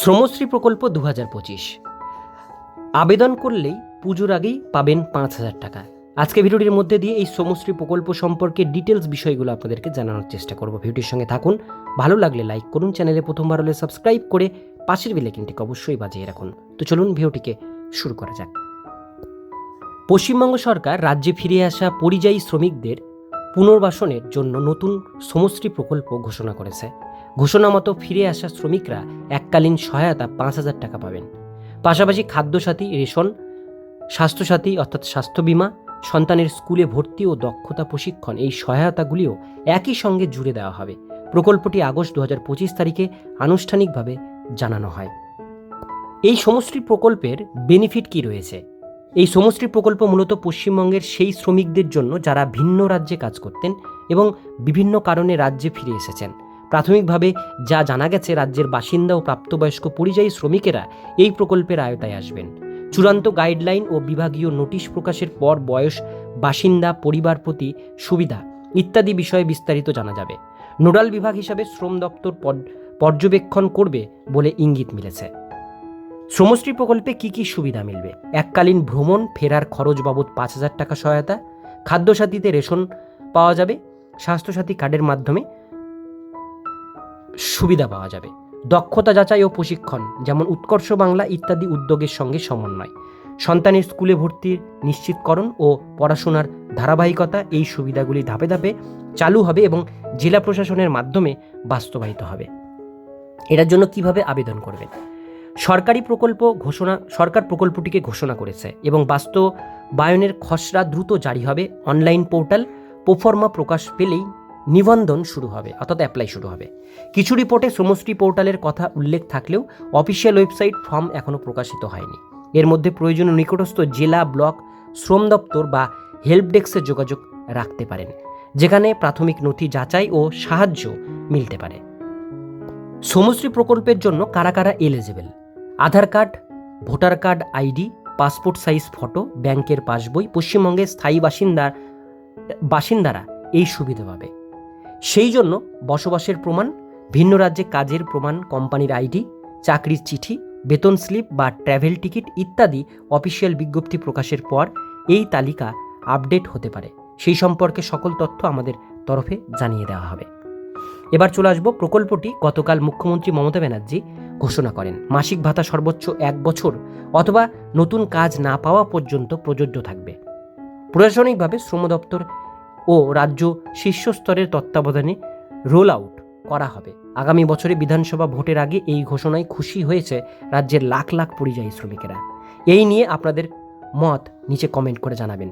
শ্রমশ্রী প্রকল্প দু হাজার পঁচিশ। আবেদন করলেই পুজোর আগেই পাবেন পাঁচ হাজার টাকা। আজকে ভিডিওটির মধ্যে দিয়ে এই শ্রমশ্রী প্রকল্প সম্পর্কে ডিটেলস বিষয়গুলো আপনাদেরকে জানানোর চেষ্টা করব। ভিডিওটির সঙ্গে থাকুন, ভালো লাগলে লাইক করুন, চ্যানেলে প্রথমবার হলে সাবস্ক্রাইব করে পাশের বেলাইকিনটিকে অবশ্যই বাজিয়ে রাখুন। তো চলুন ভিডিওটিকে শুরু করা যাক। পশ্চিমবঙ্গ সরকার রাজ্যে ফিরে আসা পরিযায়ী শ্রমিকদের পুনর্বাসনের জন্য নতুন শ্রমশ্রী প্রকল্প ঘোষণা করেছে। ঘোষণা মতো ফিরে আসা শ্রমিকরা এককালীন সহায়তা পাঁচ হাজার টাকা পাবেন। পাশাপাশি খাদ্যসাথী, রেশন, স্বাস্থ্যসাথী অর্থাৎ স্বাস্থ্য বীমা, সন্তানের স্কুলে ভর্তি ও দক্ষতা প্রশিক্ষণ এই সহায়তাগুলিও একই সঙ্গে জুড়ে দেওয়া হবে। প্রকল্পটি আগস্ট দু হাজার পঁচিশ তারিখে আনুষ্ঠানিকভাবে জানানো হয়। এই সমষ্টি প্রকল্পের বেনিফিট কি রয়েছে? এই সমষ্টি প্রকল্প মূলত পশ্চিমবঙ্গের সেই শ্রমিকদের জন্য যারা ভিন্ন রাজ্যে কাজ করতেন এবং বিভিন্ন কারণে রাজ্যে ফিরে এসেছেন। প্রাথমিকভাবে যা জানা গেছে, রাজ্যের বাসিন্দা ও প্রাপ্তবয়স্ক পরিযায়ী শ্রমিকেরা এই প্রকল্পের আয়তায় আসবেন। চূড়ান্ত গাইডলাইন ও বিভাগীয় নোটিশ প্রকাশের পর বয়স, বাসিন্দা, পরিবার প্রতি সুবিধা ইত্যাদি বিষয়ে বিস্তারিত জানা যাবে। নোডাল বিভাগ হিসাবে শ্রম দপ্তর পর্যবেক্ষণ করবে বলে ইঙ্গিত মিলেছে। শ্রমশ্রী প্রকল্পে কি কি সুবিধা মিলবে? এককালীন ভ্রমণ, ফেরার খরচ বাবদ পাঁচ হাজার টাকা সহায়তা, খাদ্যসাথীতে রেশন পাওয়া যাবে, স্বাস্থ্যসাথী কার্ডের মাধ্যমে সুবিধা পাওয়া যাবে। দক্ষতা যাচাই ও প্রশিক্ষণ, যেমন উৎকর্ষ বাংলা ইত্যাদি উদ্যোগের সঙ্গে সমন্বয়। সন্তানের স্কুলে ভর্তির নিশ্চিতকরণ ও পড়াশোনার ধারাবাহিকতা, এই সুবিধাগুলি ধাপে ধাপে চালু হবে এবং জেলা প্রশাসনের মাধ্যমে বাস্তবায়িত হবে। এটার জন্য কীভাবে আবেদন করবেন? সরকারি প্রকল্প ঘোষণা, সরকার প্রকল্পটিকে ঘোষণা করেছে এবং বাস্তবায়নের খসড়া দ্রুত জারি হবে। অনলাইন পোর্টাল, প্রোফর্মা প্রকাশ পেলেই নিবন্ধন শুরু হবে, অর্থাৎ অ্যাপ্লাই শুরু হবে। কিছু রিপোর্টে শ্রমশ্রী পোর্টালের কথা উল্লেখ থাকলেও অফিসিয়াল ওয়েবসাইট ফর্ম এখনও প্রকাশিত হয়নি। এর মধ্যে প্রয়োজনীয় নিকটস্থ জেলা ব্লক, শ্রম দপ্তর বা হেল্প ডেস্কে যোগাযোগ রাখতে পারেন, যেখানে প্রাথমিক নথি যাচাই ও সাহায্য মিলতে পারে। শ্রমশ্রী প্রকল্পের জন্য কারা কারা eligible Aadhaar card, voter card ID passport size photo ব্যাংকের পাসবই, পশ্চিমবঙ্গের স্থায়ী বাসিন্দার, বাসিন্দারা এই সুবিধা পাবে। সেই জন্য বসবাসের প্রমাণ, ভিন্ন রাজ্যে কাজের প্রমাণ, কোম্পানির আইডি, চাকরির চিঠি, বেতন স্লিপ বা ট্র্যাভেল টিকিট ইত্যাদি অফিসিয়াল বিজ্ঞপ্তি প্রকাশের পর এই তালিকা আপডেট হতে পারে। সেই সম্পর্কে সকল তথ্য আমাদের তরফে জানিয়ে দেওয়া হবে। এবার চলে আসব প্রকল্পটি গতকাল মুখ্যমন্ত্রী মমতা ব্যানার্জি ঘোষণা করেন। মাসিক ভাতা সর্বোচ্চ এক বছর অথবা নতুন কাজ না পাওয়া পর্যন্ত প্রযোজ্য থাকবে। প্রশাসনিকভাবে শ্রম দপ্তর ও রাজ্য শীর্ষস্তরের তত্ত্বাবধানে রোল আউট করা হবে। আগামী বছরে বিধানসভা ভোটের আগে এই ঘোষণায় খুশি হয়েছে রাজ্যের লাখ লাখ পরিযায়ী শ্রমিকেরা। এই নিয়ে আপনাদের মত নিচে কমেন্ট করে জানাবেন।